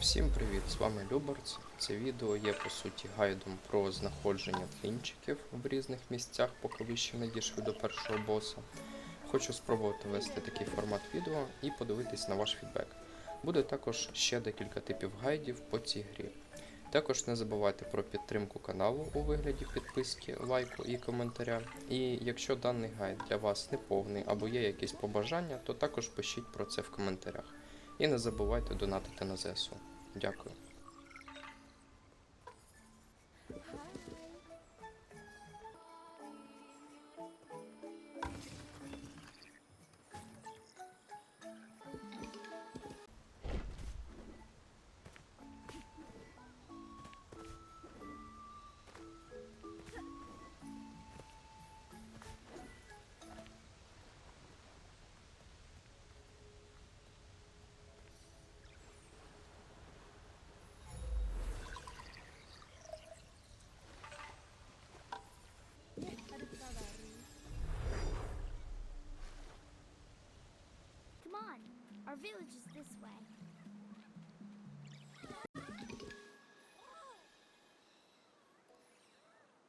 Всім привіт! З вами Любарц. Це відео є по суті гайдом про знаходження клінчиків в різних місцях, поки ви ще не дійшли до першого боса. Хочу спробувати вести такий формат відео і подивитись на ваш фідбек. Буде також ще декілька типів гайдів по цій грі. Також не забувайте про підтримку каналу у вигляді підписки, лайку і коментаря. І якщо даний гайд для вас не повний або є якісь побажання, то також пишіть про це в коментарях. І не забувайте донатити на ЗСУ. Дякую. Our village is this way.